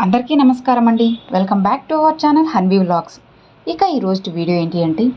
అందరికీ నమస్కారం అండి. Welcome back to our channel Hanvi vlogs. ఇక ఈరోజు వీడియో ఏంటి అంటే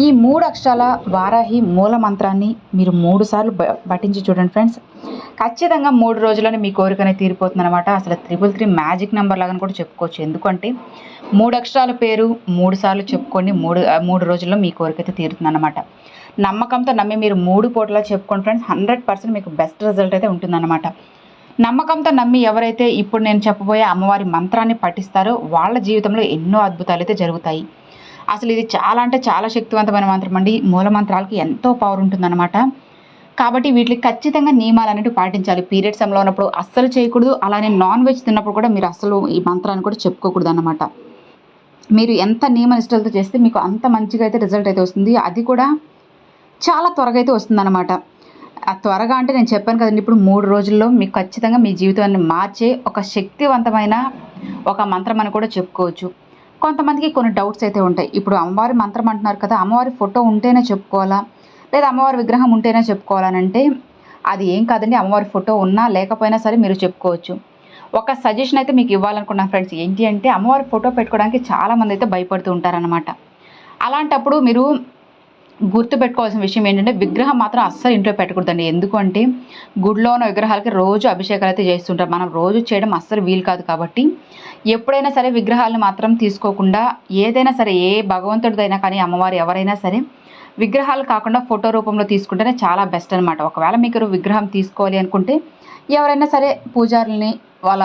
ఈ మూడు అక్షరాల వారాహి మూల మంత్రాన్ని మీరు మూడు సార్లు బ- పఠించి చూడండి ఫ్రెండ్స్. ఖచ్చితంగా మూడు రోజుల్లోనే మీ కోరిక అనేది అసలు త్రిపుల్ త్రీ మ్యాజిక్ నెంబర్ లాగా కూడా చెప్పుకోవచ్చు. ఎందుకంటే మూడు అక్షరాల పేరు మూడు సార్లు చెప్పుకొని మూడు మూడు రోజుల్లో మీ కోరిక అయితే తీరుతుందన్నమాట. నమ్మకంతో నమ్మి మీరు మూడు పూటలా చెప్పుకోండి ఫ్రెండ్స్. హండ్రెడ్ పర్సెంట్ మీకు బెస్ట్ రిజల్ట్ అయితే ఉంటుందన్నమాట. నమ్మకంతో నమ్మి ఎవరైతే ఇప్పుడు నేను చెప్పబోయే అమ్మవారి మంత్రాన్ని పఠిస్తారో వాళ్ళ జీవితంలో ఎన్నో అద్భుతాలు అయితే జరుగుతాయి. అసలు ఇది చాలా అంటే చాలా శక్తివంతమైన మంత్రం అండి. మూల మంత్రాలకి ఎంతో పవర్ ఉంటుందన్నమాట. కాబట్టి వీటికి ఖచ్చితంగా నియమాలు అనేవి పాటించాలి. పీరియడ్స్ సమయంలో ఉన్నప్పుడు అస్సలు చేయకూడదు. అలానే నాన్ వెజ్ తిన్నప్పుడు కూడా మీరు అస్సలు ఈ మంత్రాన్ని కూడా చెప్పుకోకూడదు అనమాట మీరు ఎంత నియమ నిష్టలతో చేస్తే మీకు అంత మంచిగా అయితే రిజల్ట్ అయితే వస్తుంది. అది కూడా చాలా త్వరగా అయితే వస్తుందన్నమాట. ఆ త్వరగా అంటే నేను చెప్పాను కదండి ఇప్పుడు మూడు రోజుల్లో మీకు ఖచ్చితంగా మీ జీవితాన్ని మార్చే ఒక శక్తివంతమైన ఒక మంత్రం అని కూడా చెప్పుకోవచ్చు. కొంతమందికి కొన్ని డౌట్స్ అయితే ఉంటాయి. ఇప్పుడు అమ్మవారి మంత్రం అంటున్నారు కదా అమ్మవారి ఫోటో ఉంటేనే చెప్పుకోవాలా? లేదా అమ్మవారి విగ్రహం ఉంటేనే చెప్పుకోవాలనంటే అది ఏం కాదండి అమ్మవారి ఫోటో ఉన్నా లేకపోయినా సరే మీరు చెప్పుకోవచ్చు. ఒక సజెషన్ అయితే మీకు ఇవ్వాలనుకున్నాను ఫ్రెండ్స్ ఏంటి అంటే అమ్మవారి ఫోటో పెట్టుకోవడానికి చాలామంది అయితే భయపడుతూ ఉంటారనమాట అలాంటప్పుడు మీరు గుర్తుపెట్టుకోవాల్సిన విషయం ఏంటంటే విగ్రహం మాత్రం అస్సలు ఇంట్లో పెట్టకూడదండి. ఎందుకంటే గుడిలో ఉన్న విగ్రహాలకి రోజు అభిషేకాలు అయితే చేస్తుంటారు. మనం రోజు చేయడం అస్సలు వీలు కాదు కాబట్టి. ఎప్పుడైనా సరే విగ్రహాలను మాత్రం తీసుకోకుండా ఏదైనా సరే ఏ భగవంతుడిదైనా కానీ అమ్మవారు ఎవరైనా సరే విగ్రహాలు కాకుండా ఫోటో రూపంలో తీసుకుంటేనే చాలా బెస్ట్ అనమాట ఒకవేళ మీకు విగ్రహం తీసుకోవాలి అనుకుంటే ఎవరైనా సరే పూజారుల్ని వాళ్ళ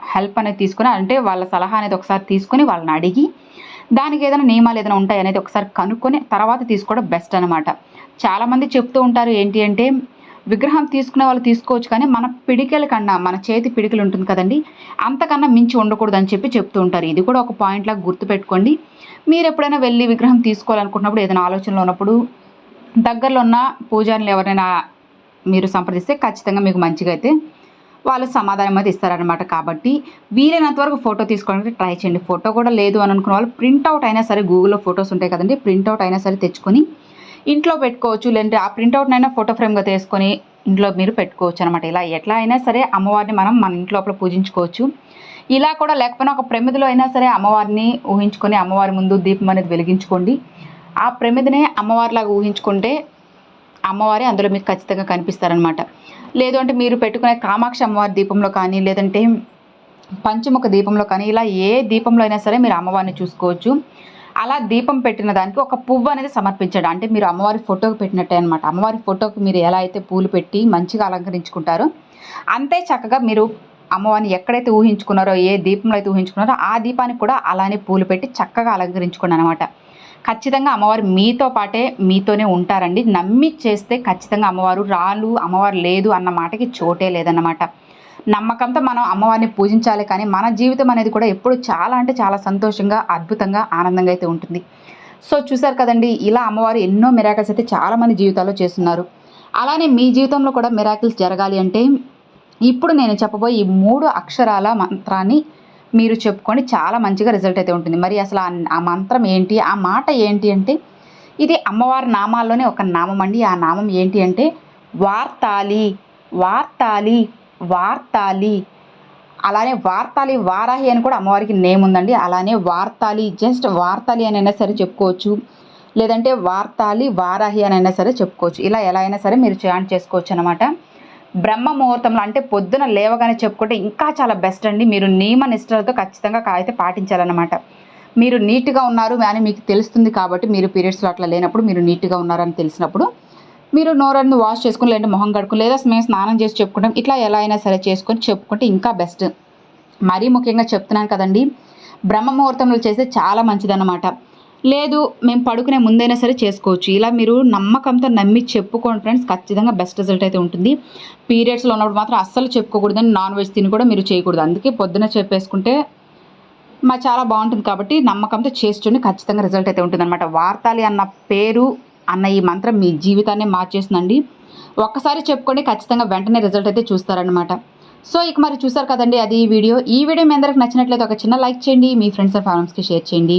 హెల్ప్ అనేది తీసుకుని అంటే వాళ్ళ సలహా అనేది ఒకసారి తీసుకొని వాళ్ళని అడిగి దానికి ఏదైనా నియమాలు ఏదైనా ఉంటాయనేది ఒకసారి కనుక్కొని తర్వాత తీసుకోవడం బెస్ట్ అనమాట చాలామంది చెప్తూ ఉంటారు ఏంటి అంటే విగ్రహం తీసుకునే వాళ్ళు తీసుకోవచ్చు కానీ మన పిడికెల కన్నా మన చేతి పిడికలు ఉంటుంది కదండి అంతకన్నా మించి ఉండకూడదు అని చెప్పి చెప్తూ ఉంటారు. ఇది కూడా ఒక పాయింట్లాగా గుర్తుపెట్టుకోండి. మీరు ఎప్పుడైనా వెళ్ళి విగ్రహం తీసుకోవాలనుకున్నప్పుడు ఏదైనా ఆలోచనలో ఉన్నప్పుడు దగ్గరలో ఉన్న పూజారులు ఎవరైనా మీరు సంప్రదిస్తే ఖచ్చితంగా మీకు మంచిగా అయితే వాళ్ళు సమాధానం అయితే ఇస్తారనమాట కాబట్టి వీలైనంత వరకు ఫోటో తీసుకోవడానికి ట్రై చేయండి. ఫోటో కూడా లేదు అని అనుకున్న వాళ్ళు ప్రింట్అవుట్ అయినా సరే గూగుల్లో ఫొటోస్ ఉంటాయి కదండి ప్రింట్అవుట్ అయినా సరే తెచ్చుకొని ఇంట్లో పెట్టుకోవచ్చు. లేదంటే ఆ ప్రింట్అవుట్నైనా ఫోటో ఫ్రేమ్గా తీసుకొని ఇంట్లో మీరు పెట్టుకోవచ్చు అనమాట ఇలా ఎట్లా అయినా సరే అమ్మవారిని మనం మన ఇంట్లో పూజించుకోవచ్చు. ఇలా కూడా లేకపోయినా ఒక ప్రమిదిలో అయినా సరే అమ్మవారిని ఊహించుకొని అమ్మవారి ముందు దీపం అనేది వెలిగించుకోండి. ఆ ప్రమిదినే అమ్మవారిలాగా ఊహించుకుంటే అమ్మవారి అందులో మీకు ఖచ్చితంగా కనిపిస్తారనమాట లేదు అంటే మీరు పెట్టుకునే కామాక్షి అమ్మవారి దీపంలో కానీ లేదంటే పంచముఖ దీపంలో కానీ ఇలా ఏ దీపంలో అయినా సరే మీరు అమ్మవారిని చూసుకోవచ్చు. అలా దీపం పెట్టిన దానికి ఒక పువ్వు అనేది సమర్పించడం. అంటే మీరు అమ్మవారి ఫోటోకి పెట్టినట్టే అనమాట అమ్మవారి ఫోటోకి మీరు ఎలా అయితే పూలు పెట్టి మంచిగా అలంకరించుకుంటారో అంతే చక్కగా మీరు అమ్మవారిని ఎక్కడైతే ఊహించుకున్నారో ఏ దీపంలో అయితే ఊహించుకున్నారో ఆ దీపానికి కూడా అలానే పూలు పెట్టి చక్కగా అలంకరించుకోండి అనమాట ఖచ్చితంగా అమ్మవారు మీతో పాటే మీతోనే ఉంటారండి. నమ్మి చేస్తే ఖచ్చితంగా అమ్మవారు రాళ్ళు అమ్మవారు లేదు అన్న మాటకి చోటే లేదన్నమాట. నమ్మకంతో మనం అమ్మవారిని పూజించాలి కానీ మన జీవితం అనేది కూడా ఎప్పుడు చాలా అంటే చాలా సంతోషంగా అద్భుతంగా ఆనందంగా అయితే ఉంటుంది. సో చూసారు కదండి ఇలా అమ్మవారు ఎన్నో మిరాకిల్స్ అయితే చాలామంది జీవితాల్లో చేస్తున్నారు. అలానే మీ జీవితంలో కూడా మిరాకిల్స్ జరగాలి అంటే ఇప్పుడు నేను చెప్పబోయే ఈ మూడు అక్షరాల మంత్రాన్ని మీరు చెప్పుకొని చాలా మంచిగా రిజల్ట్ అయితే ఉంటుంది. మరి అసలు ఆ- మంత్రం ఏంటి? ఆ మాట ఏంటి అంటే ఇది అమ్మవారి నామాల్లోనే ఒక నామం అండి. ఆ నామం ఏంటి అంటే వార్తాలి వార్తాలి వార్తాలి. అలానే వార్తాలి వారాహి అని కూడా అమ్మవారికి నేమ్ ఉందండి. అలానే వార్తాలి జస్ట్ వార్తాలి అని అయినా సరే చెప్పుకోవచ్చు. లేదంటే వార్తాలి వారాహి అని అయినా సరే చెప్పుకోవచ్చు. ఇలా ఎలా అయినా సరే మీరు చాంట్ చేసుకోవచ్చు అనమాట బ్రహ్మ ముహూర్తంలో అంటే పొద్దున లేవగానే చెప్పుకుంటే ఇంకా చాలా బెస్ట్ అండి. మీరు నియమ నిష్టలతో ఖచ్చితంగా అయితే పాటించాలన్నమాట. మీరు నీట్గా ఉన్నారు అని మీకు తెలుస్తుంది కాబట్టి మీరు పీరియడ్స్లో అట్లా లేనప్పుడు మీరు నీట్గా ఉన్నారని తెలిసినప్పుడు మీరు నోరన్ను వాష్ చేసుకుని లేదంటే మొహం కడుకుని లేదా మేము స్నానం చేసి చెప్పుకుంటాం. ఇట్లా ఎలా అయినా సరే చేసుకొని చెప్పుకుంటే ఇంకా బెస్ట్ మరీ ముఖ్యంగా చెప్తున్నాను కదండి. బ్రహ్మ ముహూర్తంలో చేస్తే చాలా మంచిదన్నమాట. లేదు మేము పడుకునే ముందైనా సరే చేసుకోవచ్చు. ఇలా మీరు నమ్మకంతో నమ్మి చెప్పుకోండి ఫ్రెండ్స్ ఖచ్చితంగా బెస్ట్ రిజల్ట్ అయితే ఉంటుంది. పీరియడ్స్లో ఉన్నప్పుడు మాత్రం అస్సలు చెప్పుకోకూడదని నాన్ వెజ్ తిని కూడా మీరు చేయకూడదు. అందుకే పొద్దున చెప్పేసుకుంటే మా చాలా బాగుంటుంది కాబట్టి నమ్మకంతో చేసుకుని ఖచ్చితంగా రిజల్ట్ అయితే ఉంటుంది అనమాట వార్తాలి అన్న పేరు అన్న ఈ మంత్రం మీ జీవితాన్ని మార్చేస్తుందండి. ఒక్కసారి చెప్పుకోండి ఖచ్చితంగా వెంటనే రిజల్ట్ అయితే చూస్తారనమాట సో ఇక మరి చూసారు కదండి అది ఈ వీడియో. ఈ వీడియో మీ అందరికి నచ్చినట్లయితే ఒక చిన్న లైక్ చేయండి మీ ఫ్రెండ్స్ అండ్ ఫ్యామిలీస్కి షేర్ చేయండి.